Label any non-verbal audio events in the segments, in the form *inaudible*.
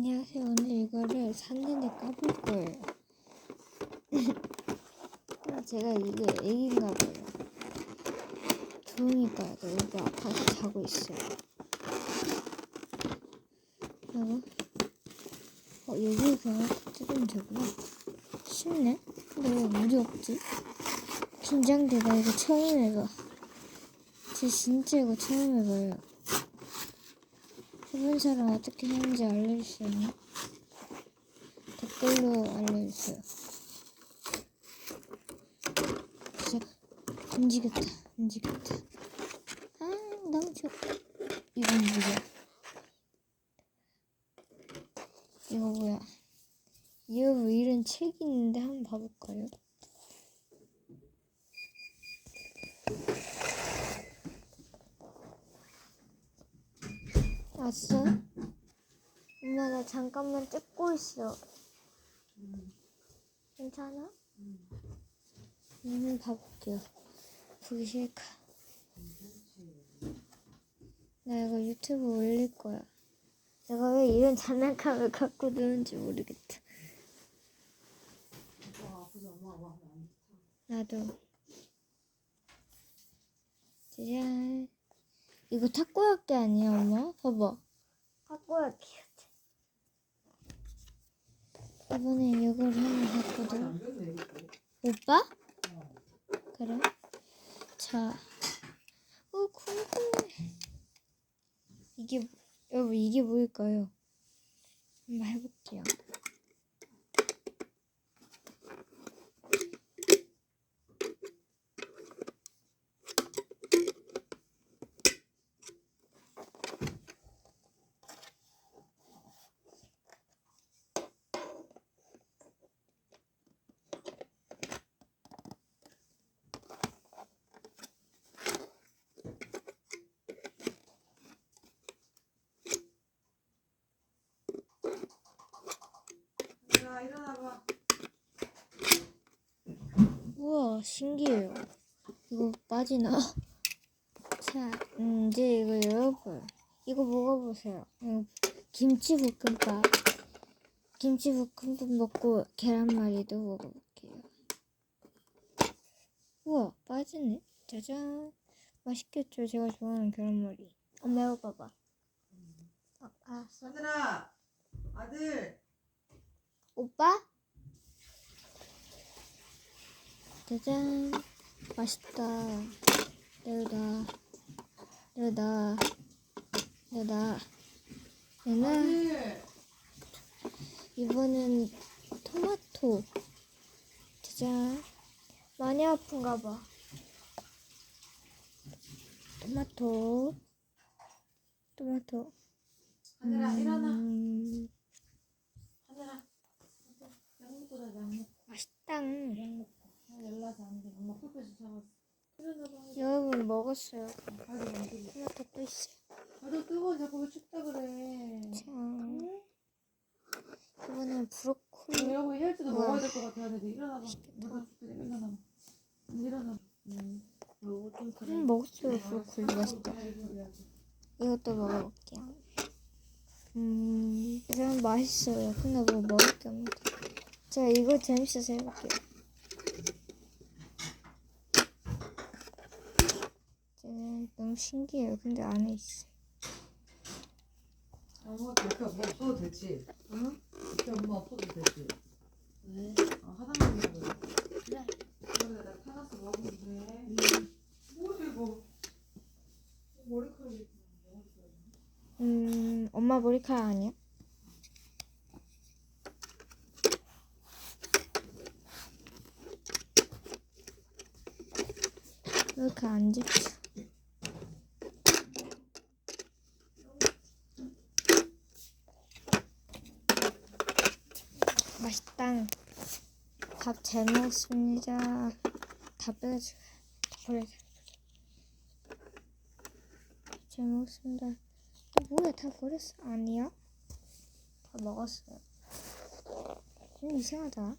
안녕하세요. 오늘 이거를 샀는데 까볼 거예요. *coughs* 제가 이게 애기인가 봐요. 돼. 여기 아파서 자고 있어요. 그리고 어 여기 그냥 뜯으면 되구나. 쉽네. 근데 왜 물이 없지? 긴장돼. 나 이거 처음 해봐. 제 진짜 이거 처음 해봐요. 사람 어떻게 하는지 알려주세요. 댓글로 알려주세요. 시작. 움직였다. 움직였다. 아, 너무 좋아. 이건 뭐야? 이거 뭐야? 이거 뭐 이런 책이 있는데 한번 봐볼까요? 왔어? 엄마 나 잠깐만 찍고 있어. 괜찮아? 음, 봐볼게요. 보기 싫까? 나 이거 유튜브 올릴 거야. 내가 왜 이런 장난감을 갖고 노는지 모르겠다. 나도. 짜잔. 이거 타코야끼 아니야, 엄마? 봐봐. 타코야끼. 이번에 이걸 하나 샀거든. 오빠? 그래? 자. 어, 궁금해. 이게, 뭐- 여러분, 이게 뭐일까요? 한번 해볼게요. 야 일어나봐. 우와, 신기해요. 이거 빠지나? 자, 음, 이제 이거 여러분, 이거 먹어보세요. 이거 김치 볶음밥. 김치 볶음밥 먹고 계란말이도 먹어볼게요. 우와, 빠지네. 짜잔. 맛있겠죠? 제가 좋아하는 계란말이. 엄마 이거 봐봐. 아, 알았어. 아들아, 아들. 오빠? 짜잔. 맛있다. 여기다. 여기다. 여기다. 얘는. 이번엔 토마토. 짜잔. 많이 아픈가 봐. 토마토. 토마토. 아들아 일어나. 음, 아들아. 약 먹고 자자. 약 먹고. 맛있다. 약 먹고. 아, 열나서 안 돼. 엄마 콜패스 잡았어. 일어나봐. 여러분 먹었어요. 아들 만들어. 토마토 또 있어요. 아들 뜨거워. 자꾸 왜 춥다 그래. 자, 응? 이번엔 브로콜리. 헬스도 우와. 먹어야 될 것 같아. 아들 일어나봐. 누가 죽게 돼. 일어나봐. 일어나. 응. 요거 좀 그래. 음, 먹었어요. 브로콜리 맛있다. 이것도 먹어볼게요. 음, 이건 맛있어요. 근데 뭐 먹을 게 없는데. 제가 이거 재밌어서 해볼게요. 쟤는 너무 신기해요. 근데 안에 있어. 엄마 그렇게 엄마 없어도 되지. 응? 그렇게 엄마 없어도 되지. 왜? 아 화장실 가고. 그래. 그래 나 타가서 먹으면 돼. 뭐지 이거? 머리카락이 음, 엄마 머리카락 아니야? 왜 이렇게 안 집혀? 맛있다. 밥잘 먹었습니다. 다 빼가지고. 잘 먹었습니다. 어, 뭐야 다 버렸어? 아니야? 다 먹었어요. 좀 이상하다.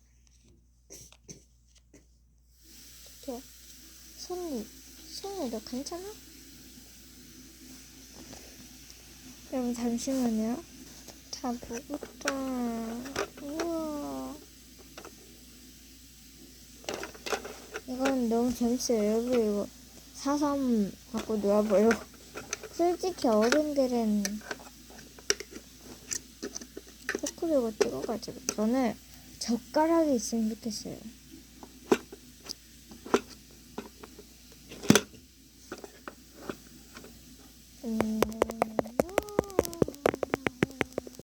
어떡해? 손니, 손니 너 괜찮아? 여러분 잠시만요. 다 먹었다. 우와. 이건 너무 재밌어요. 여러분 이거 사삼 갖고 놀아봐요. 솔직히 어른들은 포크를 찍어가지고 저는 젓가락이 있으면 좋겠어요.